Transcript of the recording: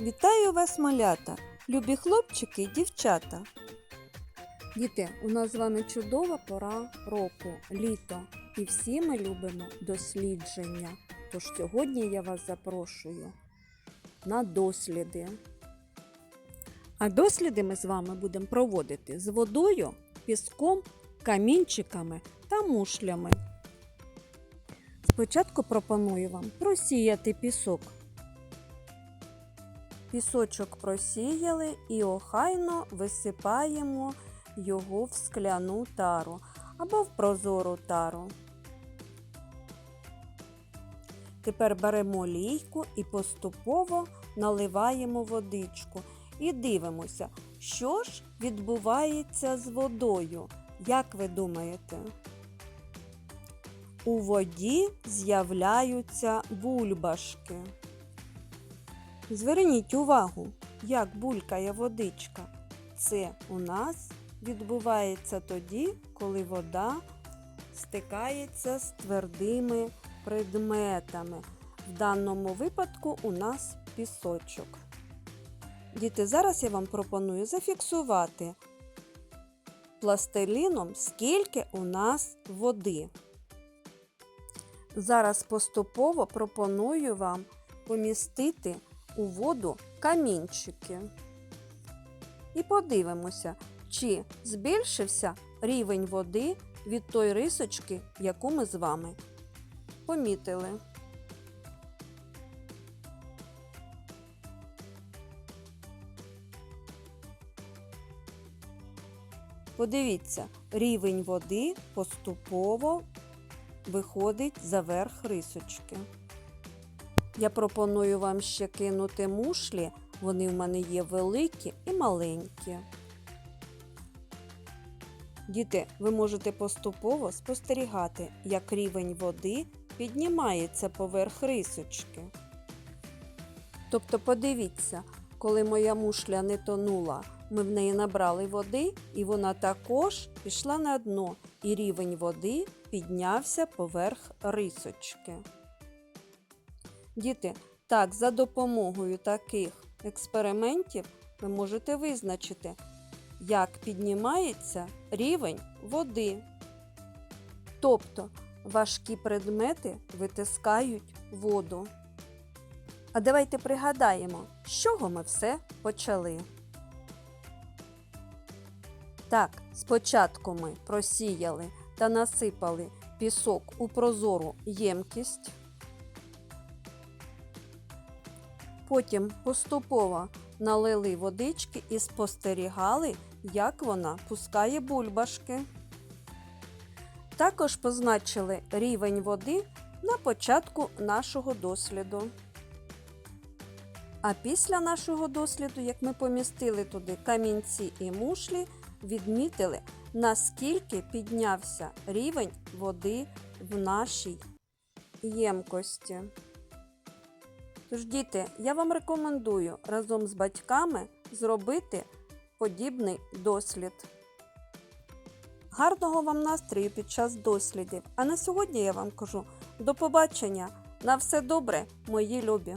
Вітаю вас, малята, любі хлопчики і дівчата. Діти, у нас з вами чудова пора року, літо, і всі ми любимо дослідження. Тож сьогодні я вас запрошую на досліди. А досліди ми з вами будемо проводити з водою, піском, камінчиками та мушлями. Спочатку пропоную вам просіяти пісок. Пісочок просіяли і охайно висипаємо його в скляну тару або в прозору тару. Тепер беремо лійку і поступово наливаємо водичку і дивимося, що ж відбувається з водою. Як ви думаєте? У воді з'являються бульбашки. Зверніть увагу, як булькає водичка. Це у нас відбувається тоді, коли вода стикається з твердими предметами. В даному випадку у нас пісочок. Діти, зараз я вам пропоную зафіксувати пластиліном, скільки у нас води. Зараз поступово пропоную вам помістити у воду камінчики. І подивимося, чи збільшився рівень води від тої рисочки, яку ми з вами помітили. Подивіться, рівень води поступово виходить за верх рисочки. Я пропоную вам ще кинути мушлі. Вони в мене є великі і маленькі. Діти, ви можете поступово спостерігати, як рівень води піднімається поверх рисочки. Тобто, подивіться, коли моя мушля не тонула, ми в неї набрали води, і вона також пішла на дно, і рівень води піднявся поверх рисочки. Діти, так, за допомогою таких експериментів ви можете визначити, як піднімається рівень води. Тобто важкі предмети витискають воду. А давайте пригадаємо, з чого ми все почали. Так, спочатку ми просіяли та насипали пісок у прозору ємкість. Потім поступово налили водички і спостерігали, як вона пускає бульбашки. Також позначили рівень води на початку нашого досліду. А після нашого досліду, як ми помістили туди камінці і мушлі, відмітили, наскільки піднявся рівень води в нашій ємкості. Тож, діти, я вам рекомендую разом з батьками зробити подібний дослід. Гарного вам настрою під час дослідів. А на сьогодні я вам кажу до побачення! На все добре, мої любі!